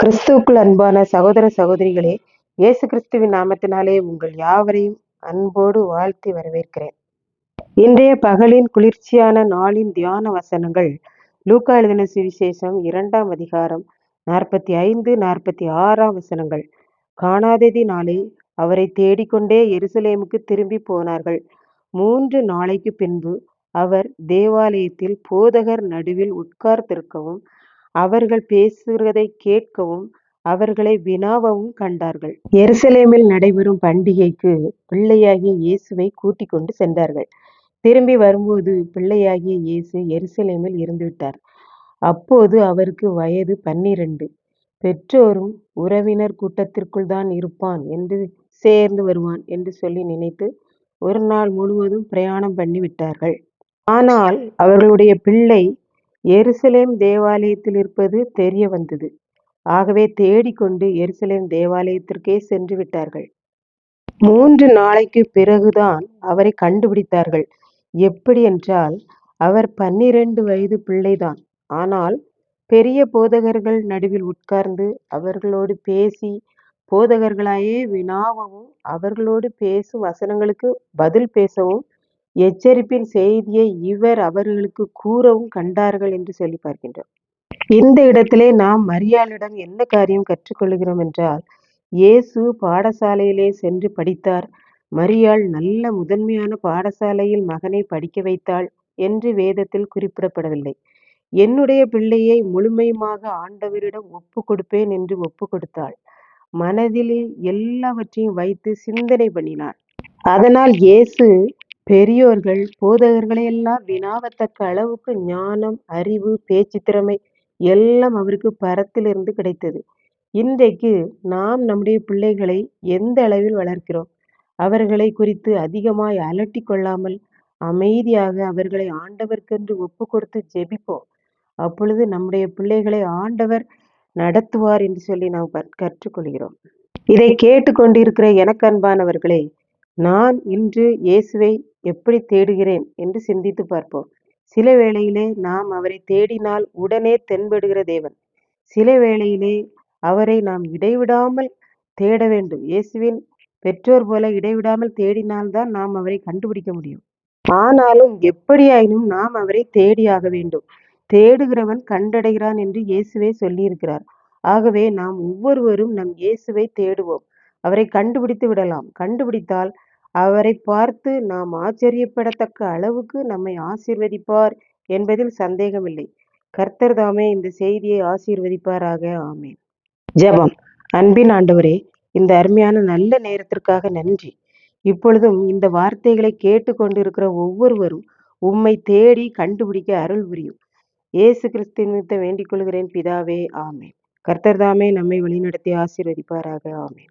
கிறிஸ்துவுக்குள் அன்பான சகோதர சகோதரிகளே இயேசு கிறிஸ்துவின் நாமத்தினாலே உங்கள் யாவரையும் அன்போடு வாழ்த்தி வரவேற்கிறேன். இன்றைய பகலின் குளிர்ச்சியான நாளின் தியான வசனங்கள் லூக்கா எழுதின சுவிசேஷம் இரண்டாம் அதிகாரம் நாற்பத்தி ஐந்து நாற்பத்தி ஆறாம் வசனங்கள். காணாததினாலே அவரை தேடிக்கொண்டே எருசலேமுக்கு திரும்பி போனார்கள். மூன்று நாளைக்கு பின்பு அவர் தேவாலயத்தில் போதகர் நடுவில் உட்கார்ந்திருக்கவும் அவர்கள் பேசுகிறதை கேட்கவும் அவர்களை வினாவவும் கண்டார்கள். எருசலேமில் நடைபெறும் பண்டிகைக்கு பிள்ளையாகிய இயேசுவை கூட்டிக் கொண்டு சென்றார்கள். திரும்பி வரும்போது பிள்ளையாகிய இயேசு எருசலேமில் இருந்துவிட்டார் அப்போது அவருக்கு வயது பன்னிரண்டு. பெற்றோரும் உறவினர் கூட்டத்திற்குள் தான் இருப்பான் என்று சேர்ந்து வருவான் என்று சொல்லி நினைத்து ஒரு நாள் முழுவதும் பிரயாணம் பண்ணி விட்டார்கள். ஆனால் அவர்களுடைய பிள்ளை எருசலேம் தேவாலயத்தில் இருப்பது தெரிய வந்தது. ஆகவே தேடிக்கொண்டு எருசலேம் தேவாலயத்திற்கே சென்று விட்டார்கள். மூன்று நாளைக்கு பிறகுதான் அவரை கண்டுபிடித்தார்கள். எப்படி என்றால் அவர் பன்னிரண்டு வயது பிள்ளைதான். ஆனால் பெரிய போதகர்கள் நடுவில் உட்கார்ந்து அவர்களோடு பேசி போதகர்களாயே வினாவவும் அவர்களோடு பேசும் வசனங்களுக்கு பதில் பேசவும் எச்சரிப்பின் செய்தியை இவர் அவர்களுக்கு கூறவும் கண்டார்கள் என்று சொல்லி பார்க்கின்றோம். இந்த இடத்திலே நாம் மரியாளிடம் என்ன காரியம் கற்றுக்கொள்கிறோம் என்றால் இயேசு பாடசாலையிலே சென்று படித்தார். மரியாள் நல்ல முதன்மையான பாடசாலையில் மகனை படிக்க வைத்தாள் என்று வேதத்தில் குறிப்பிடப்படவில்லை. என்னுடைய பிள்ளையை முழுமையுமாக ஆண்டவரிடம் ஒப்பு கொடுப்பேன் என்று ஒப்பு கொடுத்தாள். மனதிலே எல்லாவற்றையும் வைத்து சிந்தனை பண்ணினார். அதனால் இயேசு பெரியோர்கள் போதகர்களை எல்லாம் வினாவத்தக்க அளவுக்கு ஞானம் அறிவு பேச்சு திறமை எல்லாம் அவருக்கு பரத்திலிருந்து கிடைத்தது. இன்றைக்கு நாம் நம்முடைய பிள்ளைகளை எந்த அளவில் வளர்க்கிறோம்? அவர்களை குறித்து அதிகமாய் அலட்டி கொள்ளாமல் அமைதியாக அவர்களை ஆண்டவர்க்கென்று ஒப்பு கொடுத்து ஜெபிப்போம். அப்பொழுது நம்முடைய பிள்ளைகளை ஆண்டவர் நடத்துவார் என்று சொல்லி நாம் கற்றுக்கொள்கிறோம். இதை கேட்டுக்கொண்டிருக்கிற எனக்கு அன்பானவர்களே நான் இன்று இயேசுவை எப்படி தேடுகிறேன் என்று சிந்தித்து பார்ப்போம். சில வேளையிலே நாம் அவரை தேடினால் உடனே தென்படுகிற தேவன். சில வேளையிலே அவரை நாம் இடைவிடாமல் தேட வேண்டும். இயேசுவின் பெற்றோர் போல இடைவிடாமல் தேடினால்தான் நாம் அவரை கண்டுபிடிக்க முடியும். ஆனாலும் எப்படியாயினும் நாம் அவரை தேடியாக வேண்டும். தேடுகிறவன் கண்டடைகிறான் என்று இயேசுவே சொல்லியிருக்கிறார். ஆகவே நாம் ஒவ்வொருவரும் நம் இயேசுவை தேடுவோம். அவரை கண்டுபிடித்து விடலாம். கண்டுபிடித்தால் அவரை பார்த்து நாம் ஆச்சரியப்படத்தக்க அளவுக்கு நம்மை ஆசீர்வதிப்பார் என்பதில் சந்தேகமில்லை. கர்த்தர் தாமே இந்த செய்தியை ஆசீர்வதிப்பாராக. ஆமேன். ஜெபம். அன்பின் ஆண்டவரே இந்த அருமையான நல்ல நேரத்திற்காக நன்றி. இப்பொழுதும் இந்த வார்த்தைகளை கேட்டுக்கொண்டிருக்கிற ஒவ்வொருவரும் உம்மை தேடி கண்டுபிடிக்க அருள் புரியும். இயேசு கிறிஸ்து வேண்டிக் கொள்கிறேன் பிதாவே ஆமே கர்த்தர் தாமே நம்மை வழிநடத்தி ஆசீர்வதிப்பாராக. ஆமே